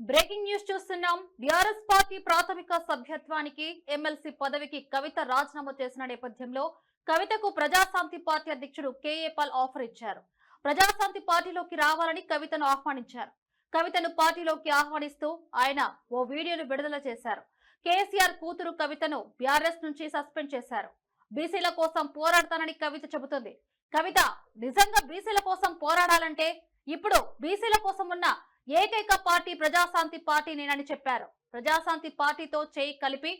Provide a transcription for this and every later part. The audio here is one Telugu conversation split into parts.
బ్రేకింగ్ న్యూస్ చూస్తున్నాం. బీఆర్ఎస్ పార్టీ ప్రాథమిక సభ్యత్వానికి ఎమ్మెల్సీ పదవికి కవిత రాజీనామా చేసిన నేపథ్యంలో కవితకు ప్రజాశాంతి పార్టీ అధ్యక్షుడు కేఏ పాల్ ఆఫర్ ఇచ్చారు. ప్రజాశాంతి పార్టీలోకి రావాలని కవితను ఆహ్వానించారు. కవితను పార్టీలోకి ఆహ్వానిస్తూ ఆయన ఓ వీడియోను విడుదల చేశారు. కేసీఆర్ కూతురు కవితను బీఆర్ఎస్ నుంచి సస్పెండ్ చేశారు. బీసీల కోసం పోరాడతానని కవిత చెబుతుంది. కవిత నిజంగా బీసీల కోసం పోరాడాలంటే ఇప్పుడు బీసీల కోసం ఏకైక పార్టీ ప్రజాశాంతి పార్టీ నేనని చెప్పారు. ప్రజాశాంతి పార్టీతో చేయి కలిపి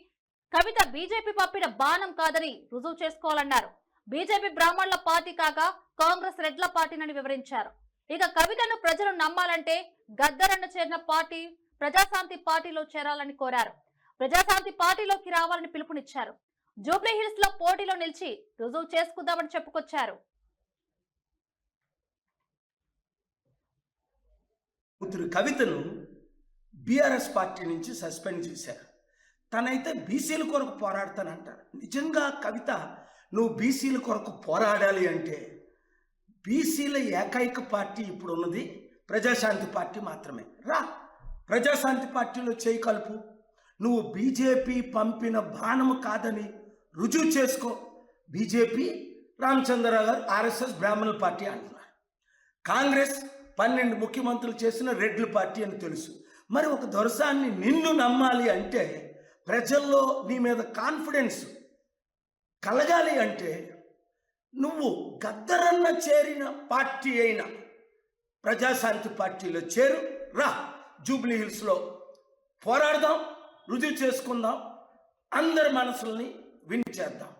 కవిత బీజేపీ పంపిన బాణం కాదని రుజువు చేసుకోవాలన్నారు. బీజేపీ బ్రాహ్మణుల పార్టీ కాగా కాంగ్రెస్ రెడ్ల పార్టీనని వివరించారు. ఇక కవితను ప్రజలు నమ్మాలంటే గద్దరన్న చేరిన పార్టీ ప్రజాశాంతి పార్టీలో చేరాలని కోరారు. ప్రజాశాంతి పార్టీలోకి రావాలని పిలుపునిచ్చారు. జూబ్లీహిల్స్లో పోటీలో నిలిచి రుజువు చేసుకుందామని చెప్పుకొచ్చారు. కూతురు కవితను బీఆర్ఎస్ పార్టీ నుంచి సస్పెండ్ చేశారు. తనైతే బీసీల కొరకు పోరాడతానంటారు నిజంగా కవిత నువ్వు బీసీల కొరకు పోరాడాలి అంటే బీసీల ఏకైక పార్టీ ఇప్పుడు ఉన్నది ప్రజాశాంతి పార్టీ మాత్రమే. రా ప్రజాశాంతి పార్టీలో చేయి కలుపు. నువ్వు బీజేపీ పంపిన బాణము కాదని రుజువు చేసుకో. బీజేపీ రామచంద్రరావు గారు ఆర్ఎస్ఎస్ బ్రాహ్మణుల పార్టీ అంటున్నారు. కాంగ్రెస్ పన్నెండు ముఖ్యమంత్రులు చేసిన రెడ్ల పార్టీ అని తెలుసు. మరి ఒక దొరసాన్ని నిన్ను నమ్మాలి అంటే ప్రజల్లో నీ మీద కాన్ఫిడెన్స్ కలగాలి అంటే నువ్వు గద్దరన్న చేరిన పార్టీ అయిన ప్రజాశాంతి పార్టీలో చేరు. రా జూబ్లీ హిల్స్లో పోరాడదాం రుజువు చేసుకుందాం అందరి మనసుల్ని విని చేద్దాం.